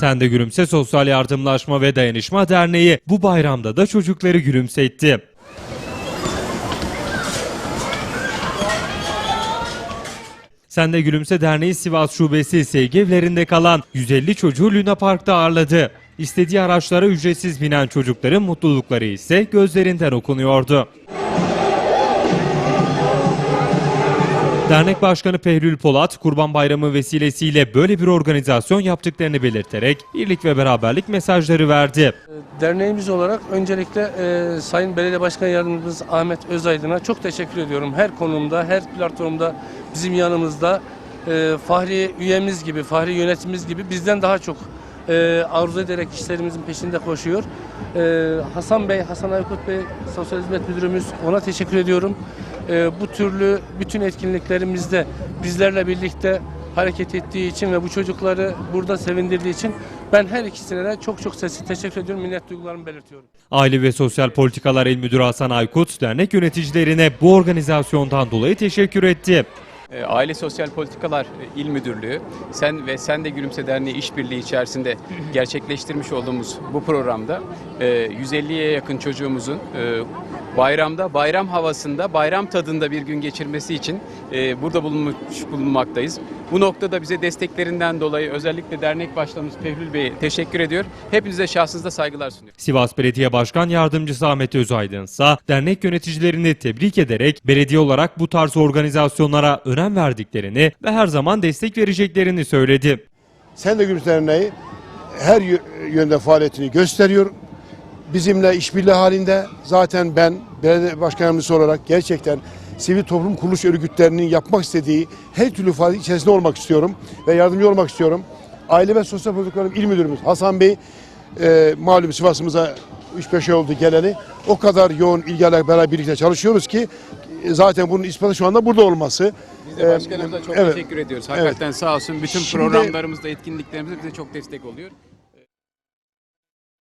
Sen de Gülümse Sosyal Yardımlaşma ve Dayanışma Derneği bu bayramda da çocukları gülümsetti. Sen de Gülümse Derneği Sivas Şubesi sevgi evlerinde kalan 150 çocuğu Luna Park'ta ağırladı. İstediği araçlara ücretsiz binen çocukların mutlulukları ise gözlerinden okunuyordu. Dernek Başkanı Pehlül Polat, Kurban Bayramı vesilesiyle böyle bir organizasyon yaptıklarını belirterek birlik ve beraberlik mesajları verdi. Derneğimiz olarak öncelikle e, Sayın Belediye Başkan Yardımcımız Ahmet Özaydın'a çok teşekkür ediyorum. Her konumda, her platformda bizim yanımızda e, Fahri üyemiz gibi, Fahri yönetimimiz gibi bizden daha çok e, arzu ederek işlerimizin peşinde koşuyor. E, Hasan Bey, Hasan Aykut Bey, Sosyal Hizmet Müdürümüz ona teşekkür ediyorum. E, bu türlü bütün etkinliklerimizde bizlerle birlikte hareket ettiği için ve bu çocukları burada sevindirdiği için ben her ikisine de çok çok sesli teşekkür ediyorum. Minnet duygularımı belirtiyorum. Aile ve Sosyal Politikalar İl Müdürü Hasan Aykut, dernek yöneticilerine bu organizasyondan dolayı teşekkür etti. E, Aile Sosyal Politikalar e, İl Müdürlüğü, Sen ve Sen de Gülümse Derneği işbirliği içerisinde gerçekleştirmiş olduğumuz bu programda e, 150'ye yakın çocuğumuzun e, bayramda, bayram havasında, bayram tadında bir gün geçirmesi için e, burada bulunmuş bulunmaktayız. Bu noktada bize desteklerinden dolayı özellikle dernek başkanımız Pehlül Bey'e teşekkür ediyor. Hepinize şahsınızda saygılar sunuyorum. Sivas Belediye Başkan Yardımcısı Ahmet Özaydın ise dernek yöneticilerini tebrik ederek belediye olarak bu tarz organizasyonlara önem verdiklerini ve her zaman destek vereceklerini söyledi. Sen de Gülüş Derneği her yö- yönde faaliyetini gösteriyor. Bizimle işbirliği halinde zaten ben belediye başkan yardımcısı olarak gerçekten sivil toplum kuruluş örgütlerinin yapmak istediği her türlü faaliyet içerisinde olmak istiyorum ve yardımcı olmak istiyorum. Aile ve Sosyal Politikalar İl Müdürümüz Hasan Bey e, malum Sivas'ımıza 3-5 ay oldu geleli. O kadar yoğun ilgiyle beraber birlikte çalışıyoruz ki e, zaten bunun ispatı şu anda burada olması. Biz de E, başkanımıza çok evet. teşekkür ediyoruz. Hakikaten sağ olsun bütün Şimdi- programlarımızda, etkinliklerimizde bize çok destek oluyor.